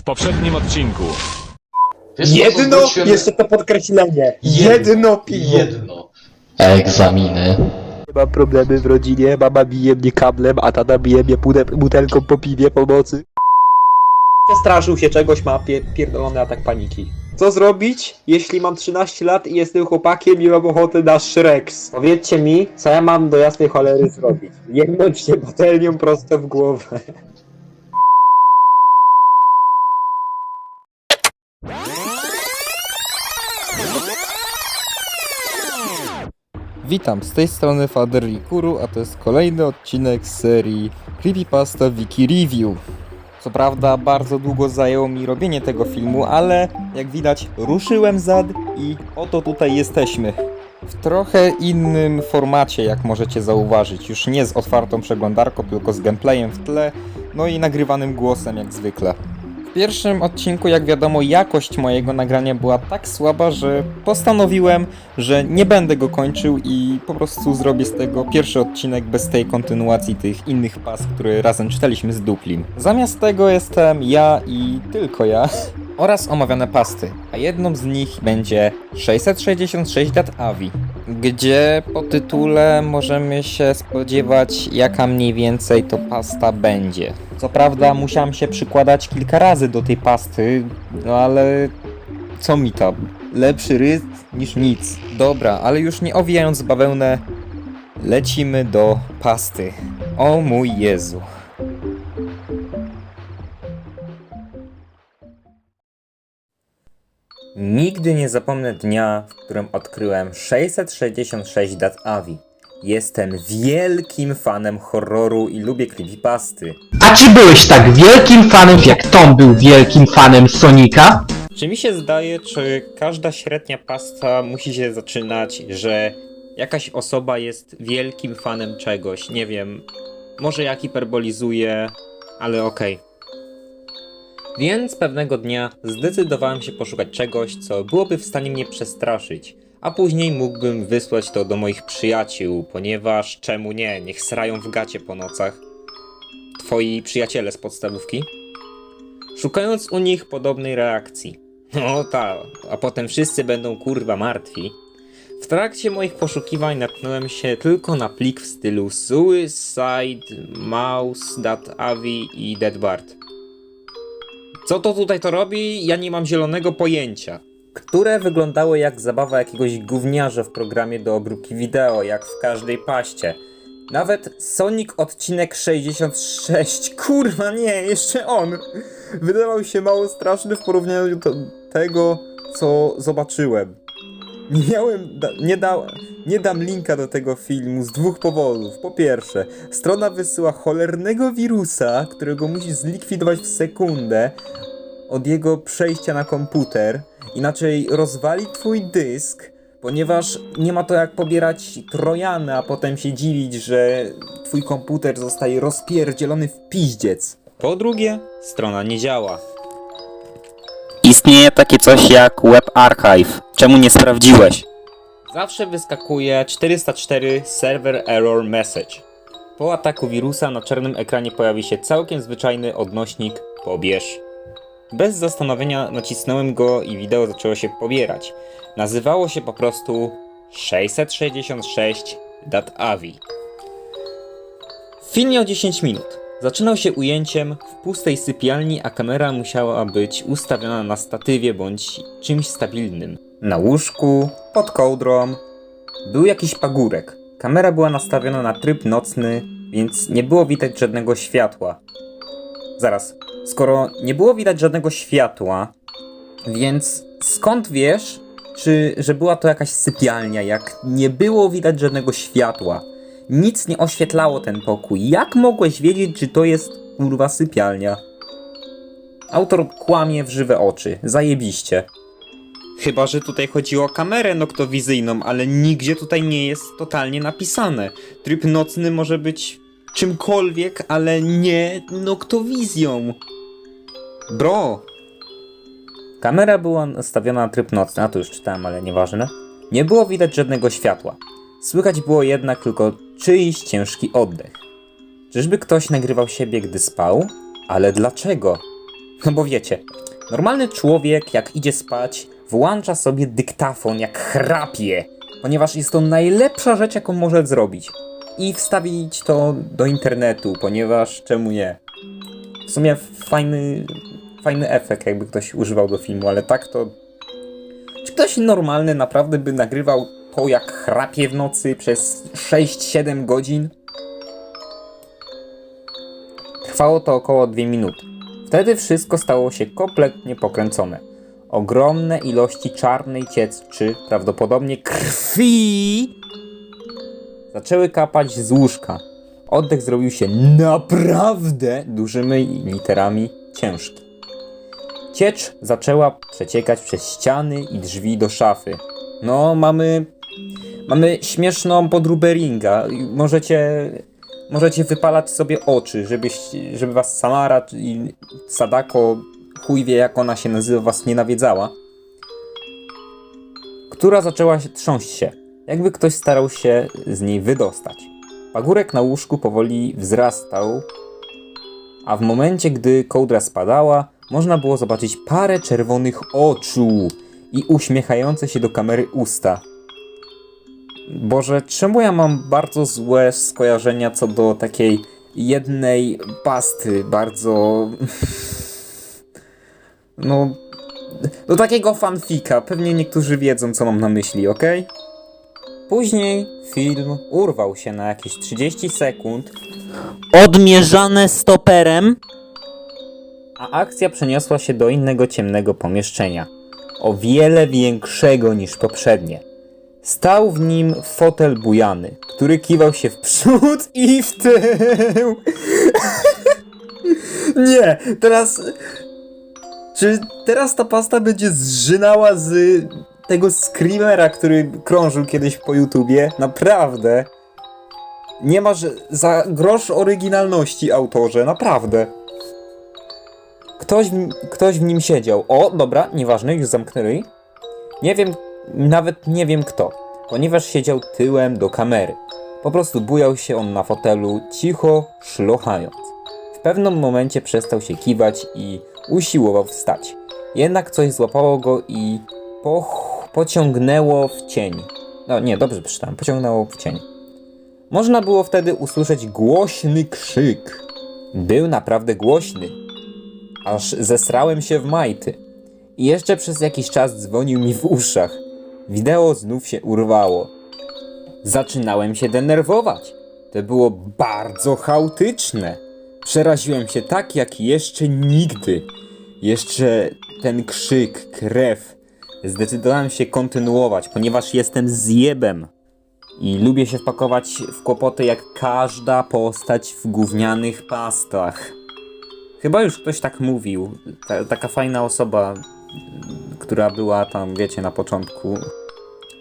W poprzednim odcinku Wiesz, co, Jedno, zwróciłem- jeszcze to podkreślenie. Jedno. Jedno piwo. Jedno. Egzaminy. Mam problemy w rodzinie, mama bije mnie kablem, a tata bije mnie pude- butelką po piwie pomocy. Przestraszył się czegoś, ma pie pierdolony atak paniki. Co zrobić, jeśli mam 13 lat i jestem chłopakiem i mam ochotę na Shreks? Powiedzcie mi, co ja mam do jasnej cholery zrobić? Jebnąć się patelnią prosto w głowę. Witam, z tej strony Fader Rikuru, a to jest kolejny odcinek z serii Creepypasta Wiki Review. Co prawda bardzo długo zajęło mi robienie tego filmu, ale jak widać ruszyłem zad i oto tutaj jesteśmy. W trochę innym formacie, jak możecie zauważyć. Już nie z otwartą przeglądarką, tylko z gameplayem w tle, no i nagrywanym głosem jak zwykle. Pierwszym odcinku, jak wiadomo, jakość mojego nagrania była tak słaba, że postanowiłem, że nie będę go kończył i po prostu zrobię z tego pierwszy odcinek bez tej kontynuacji tych innych pas, które razem czytaliśmy z Duplim. Zamiast tego jestem ja i tylko ja oraz omawiane pasty, a jedną z nich będzie 666 dat Avi, gdzie po tytule możemy się spodziewać jaka mniej więcej to pasta będzie. Co prawda musiałem się przykładać kilka razy do tej pasty, no ale co mi tam? Lepszy rys niż nic. Dobra, ale już nie owijając bawełnę, lecimy do pasty. O mój Jezu. Nigdy nie zapomnę dnia, w którym odkryłem 666 dat Avi. Jestem wielkim fanem horroru i lubię creepypasty. A czy byłeś tak wielkim fanem, jak Tom był wielkim fanem Sonika? Czy mi się zdaje, czy każda średnia pasta musi się zaczynać, że jakaś osoba jest wielkim fanem czegoś? Nie wiem, może ja hiperbolizuję, ale okej. Więc pewnego dnia zdecydowałem się poszukać czegoś, co byłoby w stanie mnie przestraszyć, a później mógłbym wysłać to do moich przyjaciół, ponieważ czemu nie, niech srają w gacie po nocach. Twoi przyjaciele z podstawówki? Szukając u nich podobnej reakcji. No tak, a potem wszyscy będą kurwa martwi. W trakcie moich poszukiwań natknąłem się tylko na plik w stylu Suicide, Mouse, Dat Avi i Dead Bart. Co to tutaj to robi? Ja nie mam zielonego pojęcia. Które wyglądały jak zabawa jakiegoś gówniarza w programie do obróbki wideo, jak w każdej paście. Nawet Sonic odcinek 66. Kurwa nie, jeszcze on. Wydawał się mało straszny w porównaniu do tego, co zobaczyłem. Miałem, da, nie, da, nie dam linka do tego filmu z dwóch powodów. Po pierwsze, strona wysyła cholernego wirusa, którego musisz zlikwidować w sekundę od jego przejścia na komputer, inaczej rozwali twój dysk, ponieważ nie ma to jak pobierać trojany, a potem się dziwić, że twój komputer zostaje rozpierdzielony w piździec. Po drugie, strona nie działa. Istnieje takie coś jak Web Archive. Czemu nie sprawdziłeś? Zawsze wyskakuje 404 Server Error Message. Po ataku wirusa na czarnym ekranie pojawi się całkiem zwyczajny odnośnik pobierz. Bez zastanowienia nacisnąłem go i wideo zaczęło się pobierać. Nazywało się po prostu 666.avi. Film miał 10 minut. Zaczynał się ujęciem w pustej sypialni, a kamera musiała być ustawiona na statywie bądź czymś stabilnym. Na łóżku, pod kołdrą, był jakiś pagórek. Kamera była nastawiona na tryb nocny, więc nie było widać żadnego światła. Zaraz, skoro nie było widać żadnego światła, więc skąd wiesz, czy że była to jakaś sypialnia, jak nie było widać żadnego światła? Nic nie oświetlało ten pokój. Jak mogłeś wiedzieć, czy to jest kurwa sypialnia? Autor kłamie w żywe oczy. Zajebiście. Chyba, że tutaj chodzi o kamerę noktowizyjną, ale nigdzie tutaj nie jest totalnie napisane. Tryb nocny może być czymkolwiek, ale nie noktowizją. Bro. Kamera była nastawiona na tryb nocny, a to już czytałem, ale nieważne. Nie było widać żadnego światła. Słychać było jednak tylko czyjś ciężki oddech. Czyżby ktoś nagrywał siebie, gdy spał? Ale dlaczego? No bo wiecie, normalny człowiek, jak idzie spać, włącza sobie dyktafon, jak chrapie, ponieważ jest to najlepsza rzecz, jaką może zrobić. I wstawić to do internetu, ponieważ czemu nie? W sumie fajny, fajny efekt, jakby ktoś używał do filmu, ale tak to. Czy ktoś normalny naprawdę by nagrywał to, jak chrapie w nocy przez 6-7 godzin? Trwało to około 2 minuty. Wtedy wszystko stało się kompletnie pokręcone. Ogromne ilości czarnej cieczy, prawdopodobnie krwi, zaczęły kapać z łóżka. Oddech zrobił się naprawdę dużymi literami ciężki. Ciecz zaczęła przeciekać przez ściany i drzwi do szafy. No, mamy. Mamy śmieszną podróbę ringa. Możecie. Możecie wypalać sobie oczy, żebyś, żeby was Samara i Sadako, chuj wie jak ona się nazywa, was nie nawiedzała. Która zaczęła trząść się, jakby ktoś starał się z niej wydostać. Pagórek na łóżku powoli wzrastał, a w momencie, gdy kołdra spadała, można było zobaczyć parę czerwonych oczu i uśmiechające się do kamery usta. Boże, czemu ja mam bardzo złe skojarzenia co do takiej jednej pasty, bardzo. No. Do takiego fanfika. Pewnie niektórzy wiedzą, co mam na myśli, ok? Później film urwał się na jakieś 30 sekund, Odmierzane stoperem. a akcja przeniosła się do innego ciemnego pomieszczenia. O wiele większego niż poprzednie. Stał w nim fotel bujany, który kiwał się w przód i w tył. Nie, teraz. Czy teraz ta pasta będzie zżynała z tego screamera, który krążył kiedyś po YouTubie? Naprawdę. Nie masz za grosz oryginalności, autorze, naprawdę. Ktoś w, ktoś w nim siedział. O, dobra, nieważne, już zamknęli. Nie wiem, nawet nie wiem kto, ponieważ siedział tyłem do kamery. Po prostu bujał się on na fotelu, cicho szlochając. W pewnym momencie przestał się kiwać i usiłował wstać. Jednak coś złapało go i poch- pociągnęło w cień. No nie, dobrze przeczytałem, pociągnęło w cień. Można było wtedy usłyszeć głośny krzyk. Był naprawdę głośny. Aż zesrałem się w majty. I jeszcze przez jakiś czas dzwonił mi w uszach. Wideo znów się urwało. Zaczynałem się denerwować. To było bardzo chaotyczne. Przeraziłem się tak jak jeszcze nigdy. Jeszcze ten krzyk, krew. Zdecydowałem się kontynuować, ponieważ jestem zjebem. I lubię się wpakować w kłopoty jak każda postać w gównianych pastach. Chyba już ktoś tak mówił. Ta, taka fajna osoba, która była tam, wiecie, na początku.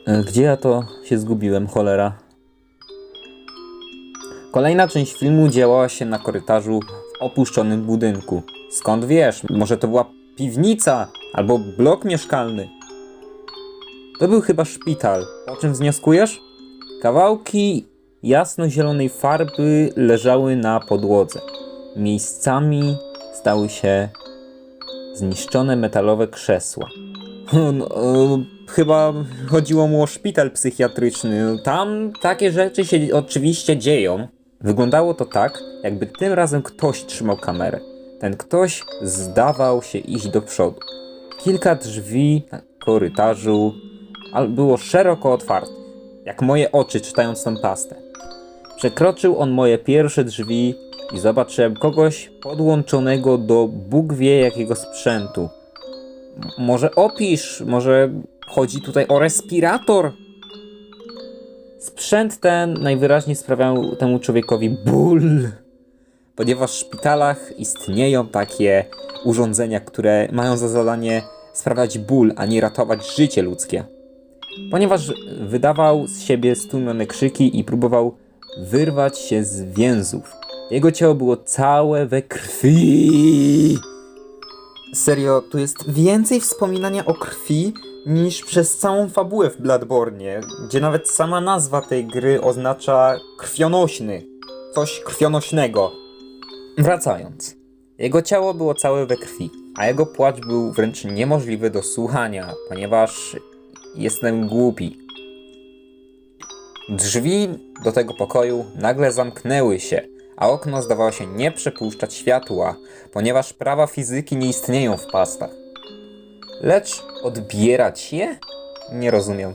E, Gdzie ja to się zgubiłem, cholera? Kolejna część filmu działała się na korytarzu w opuszczonym budynku. Skąd wiesz? Może to była piwnica albo blok mieszkalny. To był chyba szpital. Po czym wnioskujesz? Kawałki jasno-zielonej farby leżały na podłodze. Miejscami stały się zniszczone metalowe krzesła. No, chyba chodziło mu o szpital psychiatryczny. Tam takie rzeczy się oczywiście dzieją. Wyglądało to tak, jakby tym razem ktoś trzymał kamerę. Ten ktoś zdawał się iść do przodu. Kilka drzwi na korytarzu było szeroko otwartych, jak moje oczy czytając tą pastę. Przekroczył on moje pierwsze drzwi i zobaczyłem kogoś podłączonego do Bóg wie jakiego sprzętu. Może opisz, może chodzi tutaj o respirator? Sprzęt ten najwyraźniej sprawiał temu człowiekowi ból, ponieważ w szpitalach istnieją takie urządzenia, które mają za zadanie sprawiać ból, a nie ratować życie ludzkie. Ponieważ wydawał z siebie stłumione krzyki i próbował wyrwać się z więzów. Jego ciało było całe we krwi. Serio, tu jest więcej wspominania o krwi niż przez całą fabułę w Bloodborne, gdzie nawet sama nazwa tej gry oznacza krwionośny. coś krwionośnego. Wracając. Jego ciało było całe we krwi, a jego płacz był wręcz niemożliwy do słuchania, ponieważ jestem głupi. Drzwi do tego pokoju nagle zamknęły się, a okno zdawało się nie przepuszczać światła, ponieważ prawa fizyki nie istnieją w pastach. Lecz odbierać je? Nie rozumiem.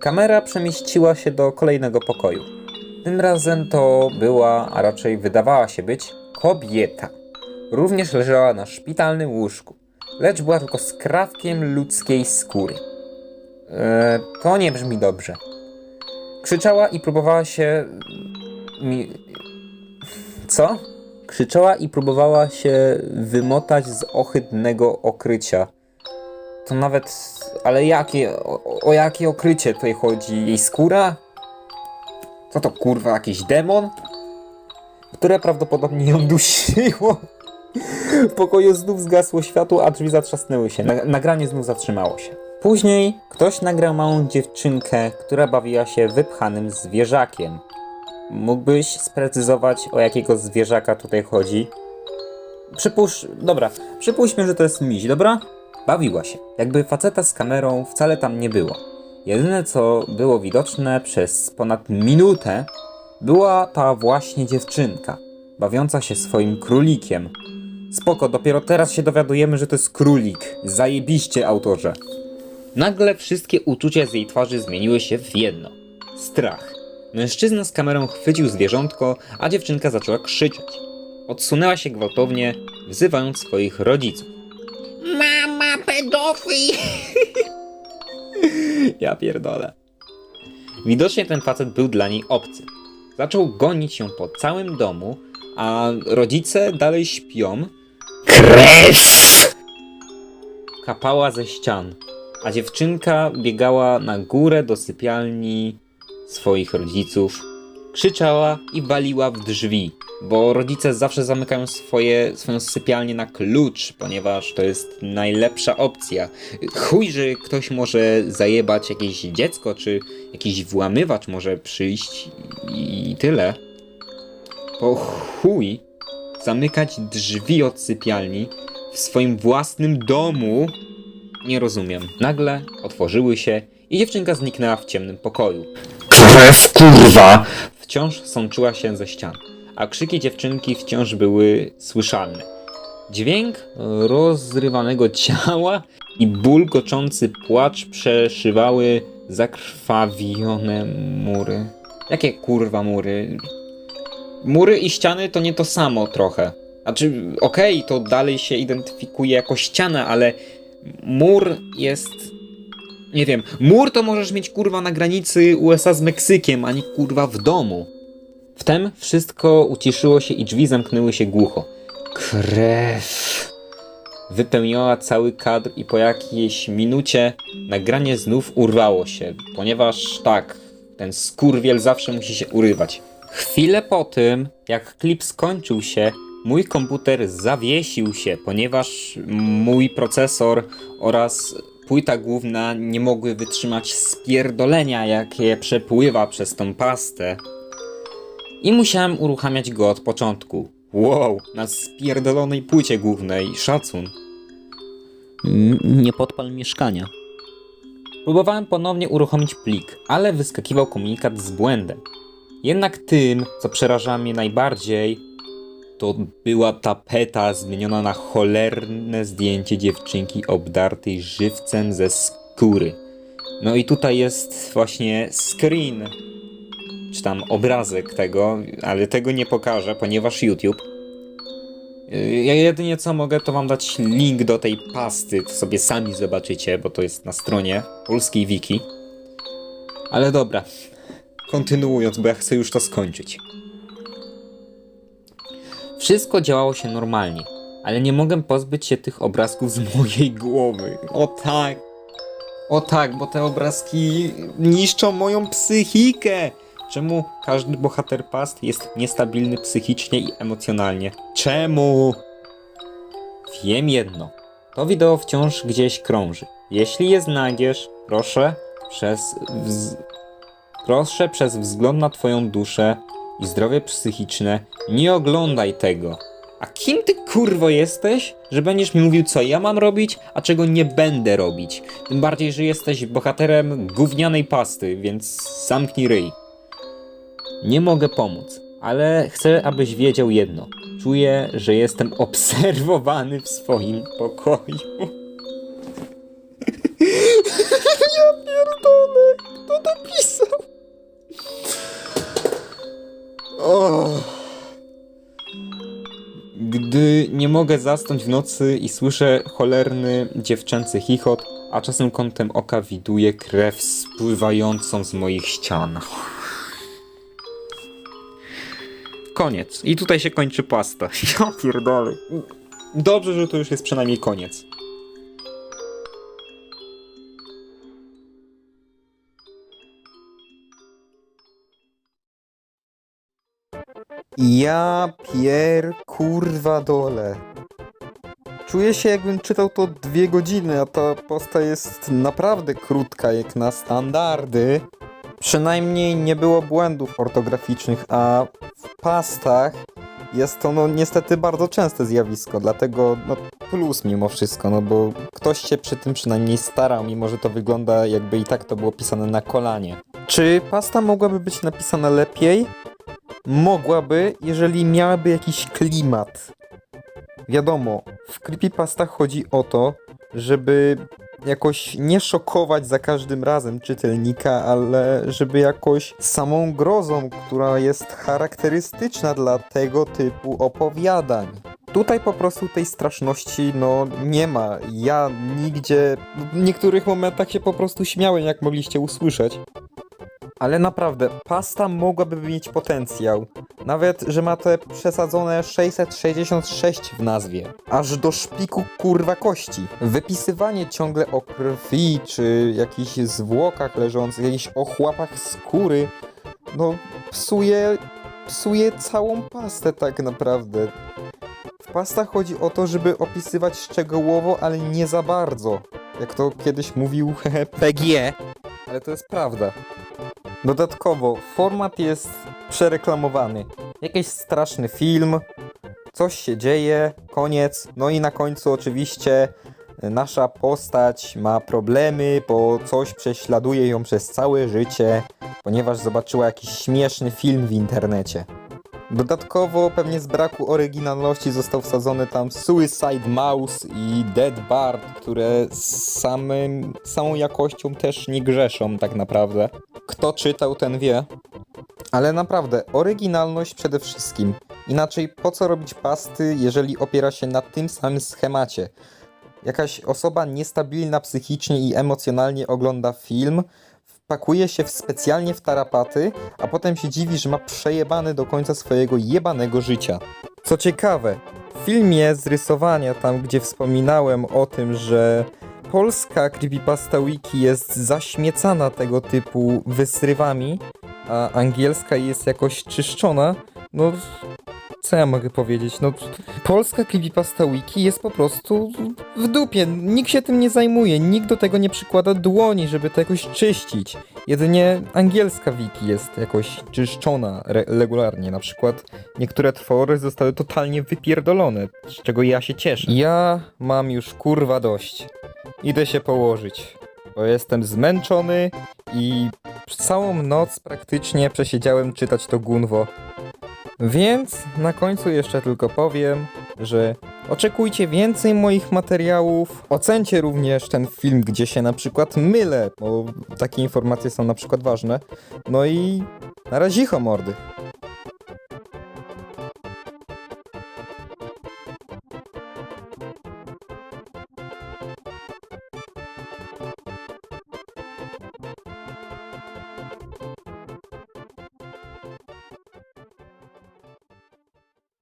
Kamera przemieściła się do kolejnego pokoju. Tym razem to była, a raczej wydawała się być, kobieta. Również leżała na szpitalnym łóżku, lecz była tylko skrawkiem ludzkiej skóry. Eee, to nie brzmi dobrze. Krzyczała i próbowała się. Mi... Co? Krzyczała i próbowała się wymotać z ohydnego okrycia. To nawet. Ale jakie. O, o jakie okrycie tutaj chodzi? Jej skóra? Co to kurwa, jakiś demon? Które prawdopodobnie ją dusiło. W pokoju znów zgasło światło, a drzwi zatrzasnęły się. Na- nagranie znów zatrzymało się. Później ktoś nagrał małą dziewczynkę, która bawiła się wypchanym zwierzakiem. Mógłbyś sprecyzować, o jakiego zwierzaka tutaj chodzi? Przypuść, dobra, przypuśćmy, że to jest miś, dobra? Bawiła się. Jakby faceta z kamerą wcale tam nie było. Jedyne co było widoczne przez ponad minutę była ta właśnie dziewczynka, bawiąca się swoim królikiem. Spoko, dopiero teraz się dowiadujemy, że to jest królik. Zajebiście, autorze. Nagle wszystkie uczucia z jej twarzy zmieniły się w jedno. Strach. Mężczyzna z kamerą chwycił zwierzątko, a dziewczynka zaczęła krzyczeć. Odsunęła się gwałtownie, wzywając swoich rodziców. Mama, pedofil! ja pierdolę. Widocznie ten facet był dla niej obcy. Zaczął gonić ją po całym domu, a rodzice dalej śpią. Krew! Kapała ze ścian, a dziewczynka biegała na górę do sypialni swoich rodziców. Krzyczała i waliła w drzwi, bo rodzice zawsze zamykają swoje, swoją sypialnię na klucz, ponieważ to jest najlepsza opcja. Chuj, że ktoś może zajebać jakieś dziecko, czy jakiś włamywacz może przyjść i tyle. Po chuj zamykać drzwi od sypialni w swoim własnym domu? Nie rozumiem. Nagle otworzyły się i dziewczynka zniknęła w ciemnym pokoju. Krew, kurwa! Wciąż sączyła się ze ścian, a krzyki dziewczynki wciąż były słyszalne. Dźwięk rozrywanego ciała i bulgoczący płacz przeszywały zakrwawione mury. Jakie kurwa mury? Mury i ściany to nie to samo trochę. Znaczy, okej, to dalej się identyfikuje jako ściana, ale mur jest. Nie wiem, mur to możesz mieć kurwa na granicy USA z Meksykiem, a nie kurwa w domu. Wtem wszystko uciszyło się i drzwi zamknęły się głucho. Krew wypełniała cały kadr i po jakiejś minucie nagranie znów urwało się, ponieważ tak, ten skurwiel zawsze musi się urywać. Chwilę po tym, jak klip skończył się, mój komputer zawiesił się, ponieważ mój procesor oraz płyta główna nie mogły wytrzymać spierdolenia, jakie przepływa przez tą pastę. I musiałem uruchamiać go od początku. Wow, na spierdolonej płycie głównej, szacun. Nie podpal mieszkania. Próbowałem ponownie uruchomić plik, ale wyskakiwał komunikat z błędem. Jednak tym, co przeraża mnie najbardziej, to była tapeta zmieniona na cholerne zdjęcie dziewczynki obdartej żywcem ze skóry. No i tutaj jest właśnie screen, czy tam obrazek tego, ale tego nie pokażę, ponieważ YouTube. Ja jedynie co mogę, to wam dać link do tej pasty, to sobie sami zobaczycie, bo to jest na stronie polskiej wiki. Ale dobra, kontynuując, bo ja chcę już to skończyć. Wszystko działało się normalnie, ale nie mogę pozbyć się tych obrazków z mojej głowy. O tak. O tak, bo te obrazki niszczą moją psychikę. Czemu każdy bohater past jest niestabilny psychicznie i emocjonalnie? Czemu? Wiem jedno. To wideo wciąż gdzieś krąży. Jeśli je znajdziesz, proszę przez wz... proszę przez wzgląd na twoją duszę i zdrowie psychiczne, nie oglądaj tego. A kim ty kurwo jesteś, że będziesz mi mówił, co ja mam robić, a czego nie będę robić? Tym bardziej, że jesteś bohaterem gównianej pasty, więc zamknij ryj. Nie mogę pomóc, ale chcę, abyś wiedział jedno. Czuję, że jestem obserwowany w swoim pokoju. Mogę zasnąć w nocy i słyszę cholerny dziewczęcy chichot, a czasem kątem oka widuję krew spływającą z moich ścian. Koniec. I tutaj się kończy pasta. Ja pierdolę. Dobrze, że to już jest przynajmniej koniec. Ja pier kurwa dole. Czuję się jakbym czytał to dwie godziny, a ta posta jest naprawdę krótka jak na standardy. Przynajmniej nie było błędów ortograficznych, a w pastach jest to no niestety bardzo częste zjawisko, dlatego no plus mimo wszystko, no bo ktoś się przy tym przynajmniej starał, mimo że to wygląda jakby i tak to było pisane na kolanie. Czy pasta mogłaby być napisana lepiej? Mogłaby, jeżeli miałaby jakiś klimat. Wiadomo, w creepypastach chodzi o to, żeby jakoś nie szokować za każdym razem czytelnika, ale żeby jakoś samą grozą, która jest charakterystyczna dla tego typu opowiadań. Tutaj po prostu tej straszności no nie ma. Ja nigdzie w niektórych momentach się po prostu śmiałem, jak mogliście usłyszeć. Ale naprawdę, pasta mogłaby mieć potencjał. Nawet, że ma te przesadzone 666 w nazwie. Aż do szpiku kurwa kości. Wypisywanie ciągle o krwi, czy jakichś zwłokach leżących, jakichś ochłapach skóry, no psuje, psuje całą pastę tak naprawdę. W pastach chodzi o to, żeby opisywać szczegółowo, ale nie za bardzo. Jak to kiedyś mówił PG. Ale to jest prawda. Dodatkowo, format jest przereklamowany. Jakiś straszny film, coś się dzieje, koniec. No i na końcu oczywiście e, nasza postać ma problemy, bo coś prześladuje ją przez całe życie, ponieważ zobaczyła jakiś śmieszny film w internecie. Dodatkowo, pewnie z braku oryginalności został wsadzony tam Suicide Mouse i Dead Bard, które samym, samą jakością też nie grzeszą tak naprawdę. Kto czytał, ten wie. Ale naprawdę, oryginalność przede wszystkim. Inaczej po co robić pasty, jeżeli opiera się na tym samym schemacie? Jakaś osoba niestabilna psychicznie i emocjonalnie ogląda film, wpakuje się w specjalnie w tarapaty, a potem się dziwi, że ma przejebany do końca swojego jebanego życia. Co ciekawe, w filmie z rysowania, tam gdzie wspominałem o tym, że polska creepypasta wiki jest zaśmiecana tego typu wysrywami, a angielska jest jakoś czyszczona, no co ja mogę powiedzieć? No, polska creepypasta wiki jest po prostu w dupie. Nikt się tym nie zajmuje, nikt do tego nie przykłada dłoni, żeby to jakoś czyścić. Jedynie angielska wiki jest jakoś czyszczona re- regularnie. Na przykład niektóre twory zostały totalnie wypierdolone, z czego ja się cieszę. Ja mam już kurwa dość. Idę się położyć, bo jestem zmęczony i całą noc praktycznie przesiedziałem czytać to gunwo. Więc na końcu jeszcze tylko powiem, że oczekujcie więcej moich materiałów. Ocencie również ten film, gdzie się na przykład mylę, bo takie informacje są na przykład ważne. No i na razie mordy.